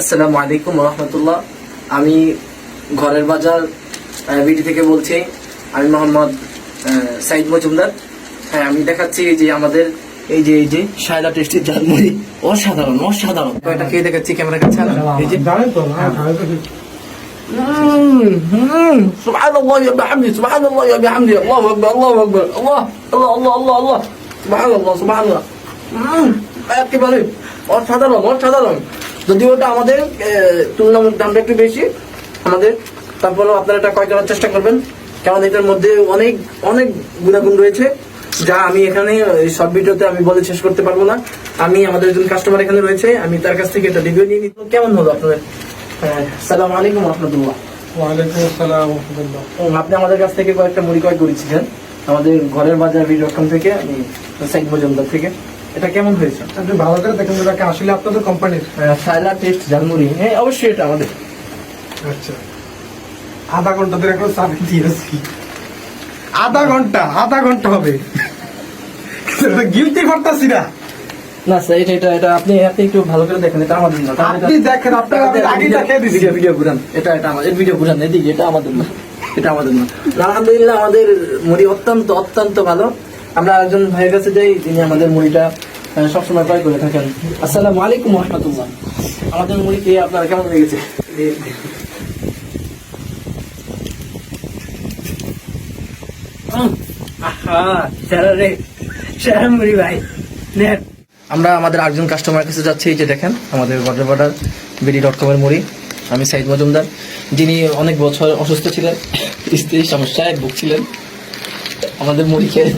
আসসালামু আলাইকুম রহমতুল্লাহ। আমি ঘরের বাজার বিটি থেকে বলছি। আমি মোহাম্মদ সাইদ মজুমদার। হ্যাঁ আমি দেখাচ্ছি যে আমাদের এই যে এই যে সায়লা টেস্টের ঝালমুড়ি অসাধারণ অসাধারণ। কয়েকটা খেয়ে দেখাচ্ছি ক্যামেরা কাছে? এই যে হ্যাঁ। আল্লাহ আল্লাহ অসাধারণ অসাধারণ। যদিও ওটা আমাদের তুলনামূলক দামটা একটু বেশি আমাদের তারপরেও আপনারা এটা ক্রয় করার চেষ্টা করবেন কারণ এটার মধ্যে অনেক অনেক গুণাগুণ রয়েছে যা আমি এখানে সব ভিডিওতে আমি বলে শেষ করতে পারব না। আমি আমাদের একজন কাস্টমার এখানে রয়েছে আমি তার কাছ থেকে এটা রিভিউ নিয়ে নিত কেমন হলো আপনাদের? হ্যাঁ, সালাম আলাইকুম রহমতুল্লাহ। ওয়ালাইকুম আসসালাম রহমতুল্লাহ। আপনি আমাদের কাছ থেকে কয়েকটা মুড়ি ক্রয় করেছিলেন। আমাদের ঘরের বাজার বিডকম থেকে আমি সাইদ মজুমদার থেকে। এটা কেমন হয়েছে? আপনি ভালো করে দেখেন এটাকে আসলে আপনাদের কোম্পানির সাইলা টেস্ট ঝালমুড়ি। হ্যাঁ অবশ্যই এটা আমাদের। আচ্ছা। আধা ঘণ্টা ধরে এখন চাবি দিয়েছি আধা ঘণ্টা আধা ঘণ্টা হবে। গিলতি করতেছি না। না স্যার এটা এটা এটা আপনি আপনি একটু ভালো করে দেখেন এটা আমাদের না। আপনি দেখেন আপনার আমি আগে দেখিয়ে দিছি ভিডিও ঘুরান। এটা এটা আমাদের ভিডিও ঘুরান এদিকে এটা আমাদের না। এটা আমাদের না। আলহামদুলিল্লাহ আমাদের মুড়ি অত্যন্ত অত্যন্ত ভালো। আমরা একজন ভাইয়ের কাছে যাই তিনি আমাদের মুড়িটা সবসময় ক্রয় করে থাকেন। আসসালামু আলাইকুম রহমতুল্লাহ। আমাদের মুড়ি আপনারা কেমন লেগেছে। আমরা আমাদের আরেকজন কাস্টমার কাছে যাচ্ছি যে দেখেন, আমাদের গড্রাবাডার বিডি ডট কমের মুড়ি। আমি সাইদ মজুমদার, যিনি অনেক বছর অসুস্থ ছিলেন স্ত্রীর সমস্যায় ভুগছিলেন। আমাদের মুড়ি খেয়ে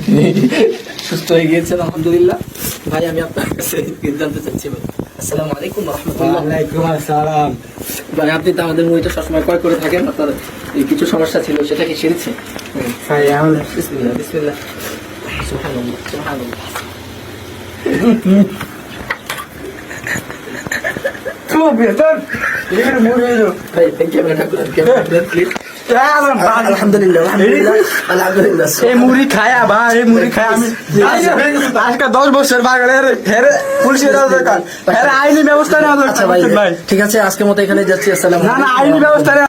সুস্থ হয়ে গিয়েছেন, আলহামদুলিল্লাহ। ভাই আমি আপনার কাছে জানতে চাচ্ছি আসসালামু আলাইকুম রহমতুল্লাহ। ওয়ালাইকুম আসসালাম। ভাই আপনি তো আমাদের মুড়িটা সবসময় ক্রয় করে থাকেন আপনার কিছু সমস্যা ছিল সেটা কি সেরেছে? ভাই আমি বিসমিল্লাহ বিসমিল্লাহ। সুবহানাল্লাহ সুবহানাল্লাহ। বেটার এখানে ভাই ক্যামেরাটা করেন ক্যামেরাটা প্লিজ আলহামদুলিল্লাহ আলহামদুলিল্লাহ। এই মুড়ি খায়া বা এই মুড়ি খায়। আমি আজকে দশ বছর বাগানে হেরে পুলিশের দরকার। হেরে আইনি ব্যবস্থা নেওয়া আচ্ছা দরকার ভাই। ঠিক আছে আজকের মতো এখানে যাচ্ছি আসসালাম না না আইনি ব্যবস্থা